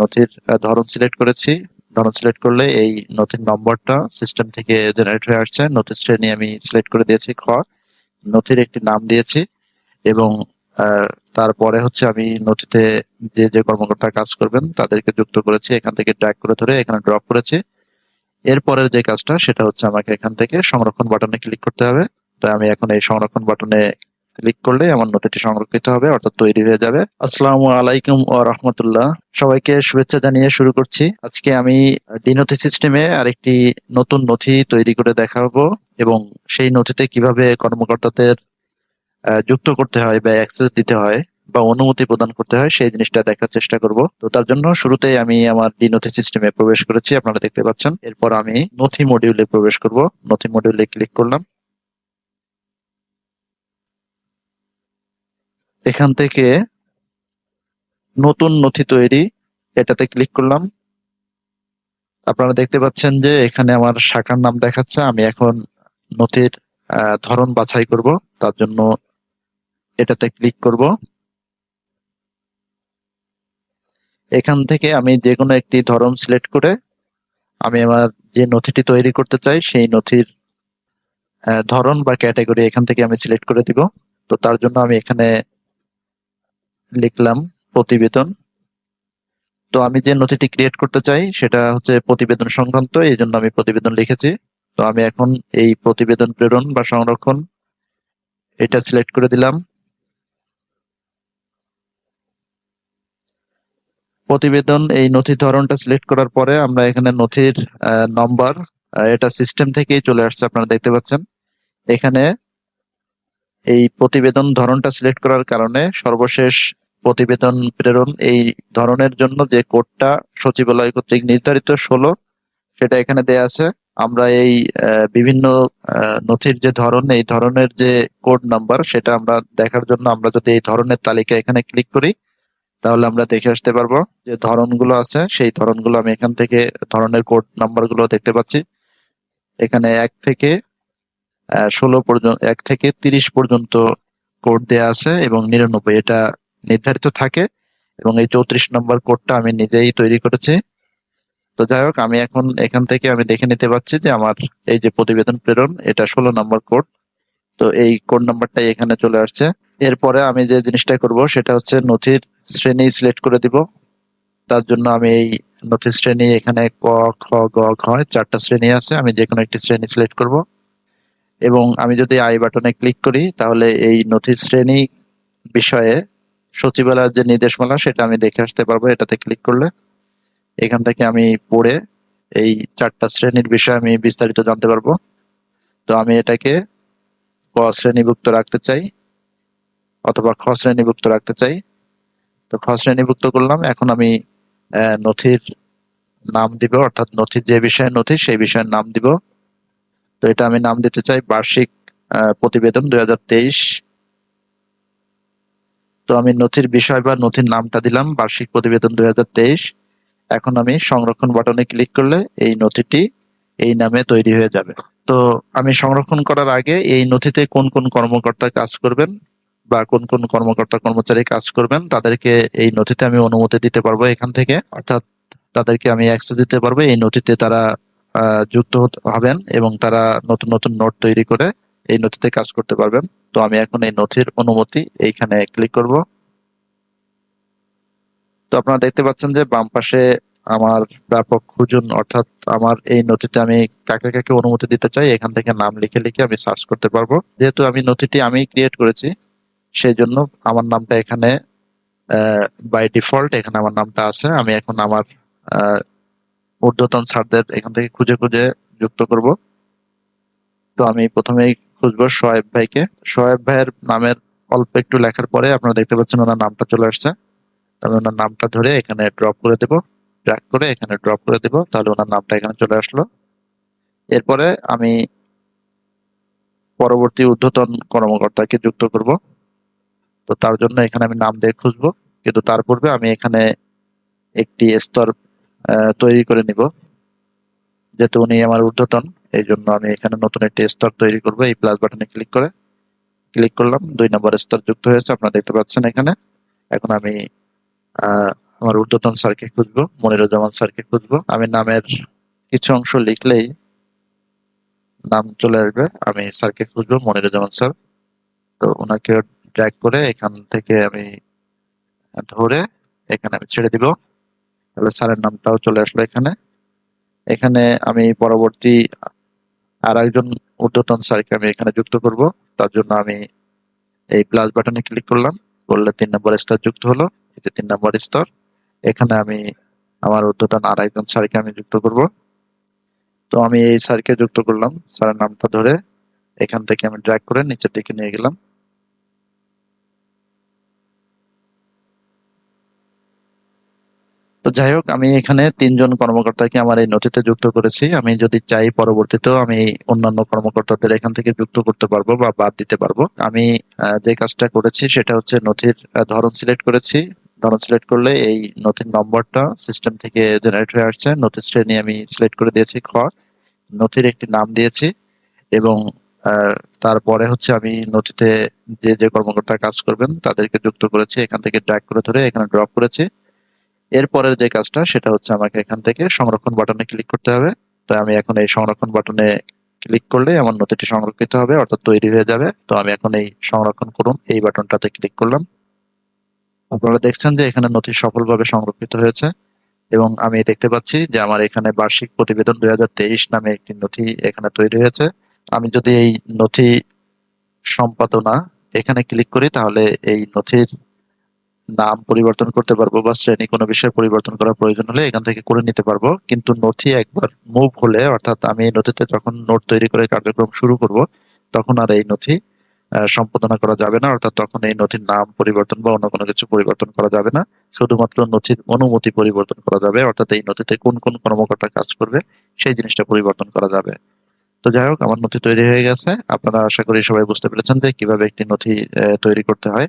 নথির ধরন সিলেক্ট করেছি। ধরন সিলেক্ট করলে এই নথির নম্বরটা সিস্টেম থেকে জেনারেট হয়ে আসছে। নথির শ্রেণি আমি সিলেক্ট করে দিয়েছি, খ। নথির একটি নাম দিয়েছি এবং তারপরে হচ্ছে আমি নথিতে যে যে কর্মকর্তা কাজ করবেন তাদেরকে যুক্ত করেছি, এখান থেকে ড্র্যাগ করে ধরে এখানে ড্রপ করেছি। এরপরের যে কাজটা সেটা হচ্ছে আমাকে এখান থেকে সংরক্ষণ বাটনে ক্লিক করতে হবে। তো আমি এখন এই সংরক্ষণ বাটনে ক্লিক করলে আমার নথিটি সংরক্ষিত হবে, অর্থাৎ তৈরি হয়ে যাবে। আসসালামু আলাইকুম ও রহমতুল্লাহ। সবাইকে শুভেচ্ছা জানিয়ে শুরু করছি। আজকে আমি ডিনথি সিস্টেমে আরেকটি নতুন নথি তৈরি করে দেখাবো এবং সেই নথিতে কীভাবে কর্মকর্তাদের যুক্ত করতে হয় বা অ্যাক্সেস দিতে হয় বা অনুমতি প্রদান করতে হয়, সেই জিনিসটা দেখার চেষ্টা করব। তো তার জন্য শুরুতেই আমি আমার ডিনথি সিস্টেমে প্রবেশ করেছি, আপনারা দেখতে পাচ্ছেন। এরপর আমি নথি মডিউলে প্রবেশ করব। নথি মডিউলে ক্লিক করলাম। এখান থেকে নতুন নথি তৈরি, এটাতে ক্লিক করলাম। আপনারা দেখতে পাচ্ছেন যে এখানে আমার শাখার নাম দেখাচ্ছে, আমি এখন নথির ধরন বাছাই করব, তার জন্য এটাতে ক্লিক করব। এখান থেকে আমি যে কোনো একটি ধরন সিলেক্ট করে আমি আমার যে নথিটি তৈরি করতে চাই, সেই নথির ধরন বা ক্যাটাগরি এখান থেকে আমি সিলেক্ট করে দিব। তো তার জন্য আমি এখানে লিখলাম প্রতিবেদন। তো আমি যে নথিটি ক্রিয়েট করতে চাই, সেটা হচ্ছে প্রতিবেদন সংক্রান্ত, এই জন্য আমি প্রতিবেদন লিখেছি। তো আমি এখন এই প্রতিবেদন প্রেরণ বা সংরক্ষণ, এটা সিলেক্ট করে দিলাম। প্রতিবেদন, এই নথির ধরনটা সিলেক্ট করার পরে আমরা এখানে নথির নম্বর এটা সিস্টেম থেকেই চলে আসছে, আপনারা দেখতে পাচ্ছেন। এখানে এই প্রতিবেদন ধরনটা সিলেক্ট করার কারণে সর্বশেষ প্রতিবেদন প্রেরণ এই ধরনের জন্য যে কোডটা সচিবালয় কর্তৃক নির্ধারিত ষোলো, সেটা এখানে দেয়া আছে। আমরা এই বিভিন্ন নথির যে ধরন, এই ধরনের যে কোড নাম্বার সেটা আমরা দেখার জন্য আমরা যদি এই ধরনের তালিকা এখানে ক্লিক করি, তাহলে আমরা দেখে আসতে পারব যে ধরনগুলো আছে। সেই ধরনগুলো আমি এখান থেকে ধরনের কোড নাম্বারগুলো দেখতে পাচ্ছি। এখানে এক থেকে ষোলো পর্যন্ত, এক থেকে তিরিশ পর্যন্ত কোড দেয়া আছে এবং নিরানব্বই, এটা নির্ধারিত থাকে এবং এই চৌত্রিশ নম্বর কোডটা আমি নিজেই তৈরি করেছি। তো যাই হোক, আমি এখন এখান থেকে আমি দেখে নিতে পারছি যে আমার এই যে প্রতিবেদন প্রেরণ, এটা ষোলো নম্বর কোড তো এই কোড নাম্বারটাই এখানে চলে আসছে। এরপরে আমি যে জিনিসটা করব, সেটা হচ্ছে নথির শ্রেণি সিলেক্ট করে দিব। তার জন্য আমি এই নথির শ্রেণি এখানে ক, খ, গ, ঘ, চারটা শ্রেণি আছে, আমি যে কোনো একটি শ্রেণি সিলেক্ট করব। এবং আমি যদি আই বাটনে ক্লিক করি, তাহলে এই নথির শ্রেণি বিষয়ে সচিবালয়ের যে নির্দেশমালা, সেটা আমি দেখে আসতে পারব। এটাতে ক্লিক করলে এখান থেকে আমি পড়ে এই চারটা শ্রেণির বিষয়ে আমি বিস্তারিত জানতে পারব। তো আমি এটাকে ক শ্রেণীভুক্ত রাখতে চাই অথবা খ শ্রেণীভুক্ত রাখতে চাই। তো খ শ্রেণীভুক্ত করলাম, এখন আমি নথির নাম দিব, অর্থাৎ নথির যে বিষয়ে নথি, সেই বিষয়ের নাম দিব। তো এটা আমি নাম দিতে চাই বার্ষিক প্রতিবেদন দুই তো আমি নথির বিষয় বা নথির নামটা দিলাম, বার্ষিক প্রতিবেদন দুই এখন আমি সংরক্ষণ বাটনে ক্লিক করলে এই নথিটি এই নামে তৈরি হয়ে যাবে। তো আমি সংরক্ষণ করার আগে এই নথিতে কোন কোন কর্মকর্তা কাজ করবেন বা কোন কোন কর্মকর্তা কর্মচারী কাজ করবেন, তাদেরকে এই নথিতে আমি অনুমতি দিতে পারব এখান থেকে। অর্থাৎ তাদেরকে আমি অ্যাক্সেস দিতে পারব। এই নথিতে তারা যুক্ত হবেন এবং তারা নতুন নতুন নোট তৈরি করে এই নথিতে কাজ করতে পারবেন। তো আমি এখন এই নথির অনুমতি এইখানে ক্লিক করব। তো আপনারা দেখতে পাচ্ছেন যে বাম পাশে আমার ব্যাপক খুঁজুন, অর্থাৎ আমার এই নথিতে আমি কাকে কাকে অনুমতি দিতে চাই, এখান থেকে নাম লিখে লিখে আমি সার্চ করতে পারব। যেহেতু আমি নথিটি আমি ক্রিয়েট করেছি, সেই জন্য আমার নামটা এখানে বাই ডিফল্ট এখানে আমার নামটা আছে। আমি এখন আমার ঊর্ধ্বতন স্যারদের এখান থেকে খুঁজে খুঁজে যুক্ত করব। তো আমি প্রথমেই খুঁজবো সোয়েব ভাইকে। সোয়েব ভাইয়ের নামের অল্প একটু লেখার পরে আপনারা দেখতে পাচ্ছেন ওনার নামটা চলে আসছে। আমি ওনার নামটা ধরে এখানে ড্রপ করে দেব। ড্র্যাগ করে এখানে ড্রপ করে দেব। তাহলে ওনার নামটা এখানে চলে আসলো। এরপরে আমি পরবর্তী ঊর্ধ্বতন কর্মকর্তাকে যুক্ত করব। তো তার জন্য এখানে আমি নাম দিয়ে খুঁজবো। কিন্তু তার পূর্বে আমি এখানে একটি স্তর তৈরি করে নিব। যেহেতু উনি আমার ঊর্ধ্বতন, এই জন্য আমি এখানে নতুন একটি স্তর তৈরি করব। এই প্লাস বাটনে ক্লিক করে ক্লিক করলাম। দুই নম্বর স্তর যুক্ত হয়েছে, আপনারা দেখতে পাচ্ছেন এখানে। এখন আমি আমার ঊর্ধ্বতন স্যারকে খুঁজবো, মনিরুজ্জামান স্যারকে খুঁজবো। আমি নামের কিছু অংশ লিখলেই নাম চলে আসবে। আমি স্যারকে খুঁজবো, মনিরুজ্জামান স্যার। তো ওনাকে ড্র্যাগ করে এখান থেকে আমি ধরে এখানে আমি ছেড়ে দিব। তাহলে স্যারের নামটাও চলে আসলো এখানে। এখানে আমি পরবর্তী আর একজন ঊর্ধ্বতন স্যারকে আমি এখানে যুক্ত করব। তার জন্য আমি এই প্লাস বাটনে ক্লিক করলাম। করলে তিন নম্বর স্তর যুক্ত হলো। এই যে তিন নম্বর স্তর। এখানে আমি আমার ঊর্ধ্বতন আর একজন স্যারকে আমি যুক্ত করব। তো আমি এই স্যারকে যুক্ত করলাম। স্যারের নামটা ধরে এখান থেকে আমি ড্র্যাগ করে নিচের দিকে নিয়ে গেলাম। তো যাই হোক, আমি এখানে তিনজন কর্মকর্তাকে আমার এই নথিতে যুক্ত করেছি। আমি যদি চাই পরবর্তীতেও আমি অন্যান্য কর্মকর্তাদের এখান থেকে যুক্ত করতে পারব বা বাদ দিতে পারব। আমি যে কাজটা করেছি সেটা হচ্ছে নথির ধরন সিলেক্ট করেছি। ধরন সিলেক্ট করলে এই নথির নম্বরটা সিস্টেম থেকে জেনারেট হয়ে আসছে। নথির শ্রেণি আমি সিলেক্ট করে দিয়েছি খ। নথির একটি নাম দিয়েছি এবং তারপরে হচ্ছে আমি নথিতে যে যে কর্মকর্তা কাজ করবেন তাদেরকে যুক্ত করেছি। এখান থেকে ড্র্যাগ করে ধরে এখানে ড্রপ করেছি। এরপরের যে কাজটা, সেটা হচ্ছে আমাকে এখান থেকে সংরক্ষণ বাটনে ক্লিক করতে হবে। তো আমি এখন এই সংরক্ষণ বাটনে ক্লিক করলে আমার নথিটি সংরক্ষিত হবে, অর্থাৎ তৈরি হয়ে যাবে। তো আমি এখন এই সংরক্ষণ করুন, এই বাটনটাতে ক্লিক করলাম। আপনারা দেখছেন যে এখানে নথি সফলভাবে সংরক্ষিত হয়েছে এবং আমি দেখতে পাচ্ছি যে আমার এখানে বার্ষিক প্রতিবেদন দুই হাজার তেইশ নামে একটি নথি এখানে তৈরি হয়েছে। আমি যদি এই নথি সম্পাদনা এখানে ক্লিক করি, তাহলে এই নথির নাম পরিবর্তন করতে পারব বা শ্রেণি কোনো বিষয় পরিবর্তন করার প্রয়োজন হলে এখান থেকে করে নিতে পারব। কিন্তু নথি একবার মুভ হলে, অর্থাৎ আমি এই নথিতে যখন নোট তৈরি করে কার্যক্রম শুরু করব, তখন আর এই নথি সম্পাদনা করা যাবে না। অর্থাৎ তখন এই নথির নাম পরিবর্তন বা অন্য কোনো কিছু পরিবর্তন করা যাবে না। শুধুমাত্র নথির অনুমতি পরিবর্তন করা যাবে। অর্থাৎ এই নথিতে কোন কোন কর্মকর্তা কাজ করবে, সেই জিনিসটা পরিবর্তন করা যাবে। তো যাই হোক, আমার নথি তৈরি হয়ে গেছে। আপনারা আশা করি সবাই বুঝতে পেরেছেন যে কীভাবে একটি নথি তৈরি করতে হয়।